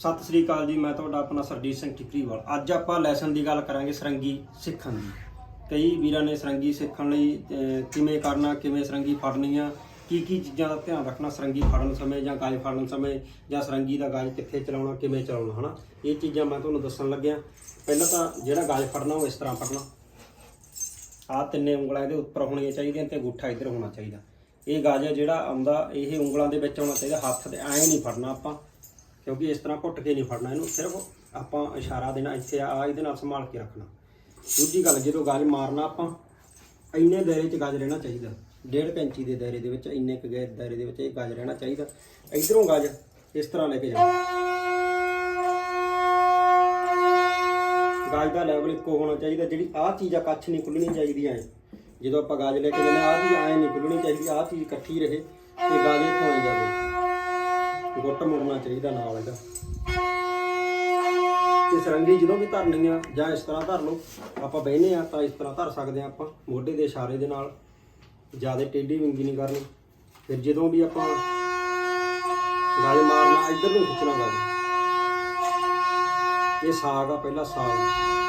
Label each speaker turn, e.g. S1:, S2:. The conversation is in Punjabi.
S1: ਸਤਿ ਸ੍ਰੀ ਅਕਾਲ ਜੀ, ਮੈਂ ਤੁਹਾਡਾ ਆਪਣਾ ਸਰਜੀਤ ਸਿੰਘ ਠਿਕਰੀਵਾਲ। ਅੱਜ ਆਪਾਂ ਲੈਸਨ ਦੀ ਗੱਲ ਕਰਾਂਗੇ ਸਰੰਗੀ ਸਿੱਖਣ ਦੀ। ਕਈ ਵੀਰਾਂ ਨੇ ਸਰੰਗੀ ਸਿੱਖਣ ਲਈ ਕਿਵੇਂ ਕਰਨਾ, ਕਿਵੇਂ ਸਰੰਗੀ ਫੜਨੀ ਆ ਕੀ ਕੀ ਚੀਜ਼ਾਂ ਦਾ ਧਿਆਨ ਰੱਖਣਾ ਸਰੰਗੀ ਫੜਨ ਸਮੇਂ ਜਾਂ ਗਾਜ ਫੜਨ ਸਮੇਂ, ਜਾਂ ਸਰੰਗੀ ਦਾ ਗਾਜ ਕਿੱਥੇ ਚਲਾਉਣਾ, ਕਿਵੇਂ ਚਲਾਉਣਾ, ਹਨਾ? ਇਹ ਚੀਜ਼ਾਂ ਮੈਂ ਤੁਹਾਨੂੰ ਦੱਸਣ ਲੱਗਿਆ। ਪਹਿਲਾਂ ਤਾਂ ਜਿਹੜਾ ਗਾਜ ਫੜਨਾ, ਉਹ ਇਸ ਤਰ੍ਹਾਂ ਫੜਨਾ। ਆਹ ਤਿੰਨੇ ਉਂਗਲਾਂ ਇਹਦੇ ਉੱਪਰ ਹੋਣੀਆਂ ਚਾਹੀਦੀਆਂ ਤੇ ਅੰਗੂਠਾ ਇੱਧਰ ਹੋਣਾ ਚਾਹੀਦਾ। ਇਹ ਗਾਜ ਹੈ ਜਿਹੜਾ ਆਉਂਦਾ, ਇਹ ਉਂਗਲਾਂ ਦੇ ਵਿੱਚ ਆਉਣਾ ਚਾਹੀਦਾ, ਹੱਥ ਤੇ ਐਂ ਨਹੀਂ ਫੜਨਾ ਆਪਾਂ। ਕਿਉਂਕਿ ਇਸ ਤਰ੍ਹਾਂ ਘੁੱਟ ਕੇ ਨਹੀਂ ਫੜਨਾ ਇਹਨੂੰ, ਸਿਰਫ ਆਪਾਂ ਇਸ਼ਾਰਾ ਦੇਣਾ ਇੱਥੇ ਆ ਇਹਦੇ ਨਾਲ ਸੰਭਾਲ ਕੇ ਰੱਖਣਾ। ਦੂਜੀ ਗੱਲ, ਜਦੋਂ ਗਾਜ ਮਾਰਨਾ ਆਪਾਂ, ਇੰਨੇ ਦਾਇਰੇ 'ਚ ਗਾਜ ਰਹਿਣਾ ਚਾਹੀਦਾ। ਡੇਢ ਕੁ ਇੰਚੀ ਦੇ ਦਾਇਰੇ ਦੇ ਵਿੱਚ, ਇੰਨੇ ਕੁ ਗਏ ਦਾਇਰੇ ਦੇ ਵਿੱਚ ਇਹ ਗਾਜ ਰਹਿਣਾ ਚਾਹੀਦਾ। ਇਧਰੋਂ ਗਾਜ ਇਸ ਤਰ੍ਹਾਂ ਲੈ ਕੇ ਜਾਣਾ ਗਾਜ ਦਾ ਲੈਵਲ ਇੱਕੋ ਹੋਣਾ ਚਾਹੀਦਾ, ਜਿਹੜੀ ਆਹ ਚੀਜ਼ ਆ, ਕੱਛ ਨਹੀਂ ਖੁੱਲਣੀ ਚਾਹੀਦੀ ਐ। ਜਦੋਂ ਆਪਾਂ ਗਾਜ ਲੈ ਕੇ ਜਾਂਦੇ ਆਹ ਚੀਜ਼ ਐ ਨਹੀਂ ਖੁੱਲਣੀ ਚਾਹੀਦੀ, ਆਹ ਚੀਜ਼ ਇਕੱਠੀ ਰਹੇ ਤੇ ਗਾਜ ਇੱਥੋਂ ਆਈ ਜਾਵੇ। ਗੁੱਟ ਮੁੜਨਾ ਚਾਹੀਦਾ ਨਾਲ ਇਹਦਾ। ਤੇ ਸਰੰਗੀ ਜਦੋਂ ਵੀ ਧਰਨੀ ਆ, ਜਾਂ ਇਸ ਤਰ੍ਹਾਂ ਧਰ ਲਓ, ਆਪਾਂ ਬਹਿਨੇ ਆ ਤਾਂ ਇਸ ਤਰ੍ਹਾਂ ਧਰ ਸਕਦੇ ਆ ਆਪਾਂ, ਮੋਢੇ ਦੇ ਇਸ਼ਾਰੇ ਦੇ ਨਾਲ। ਜ਼ਿਆਦਾ ਟੇਢੀ ਵਿੰਗੀ ਨਹੀਂ ਕਰਨੀ। ਫਿਰ ਜਦੋਂ ਵੀ ਆਪਾਂ ਗਾਜ ਮਾਰਨਾ, ਇੱਧਰ ਨੂੰ ਖਿੱਚਣਾ ਗਾਜ ਇਹ ਸਾਗ ਆ, ਪਹਿਲਾ ਸਾਗ।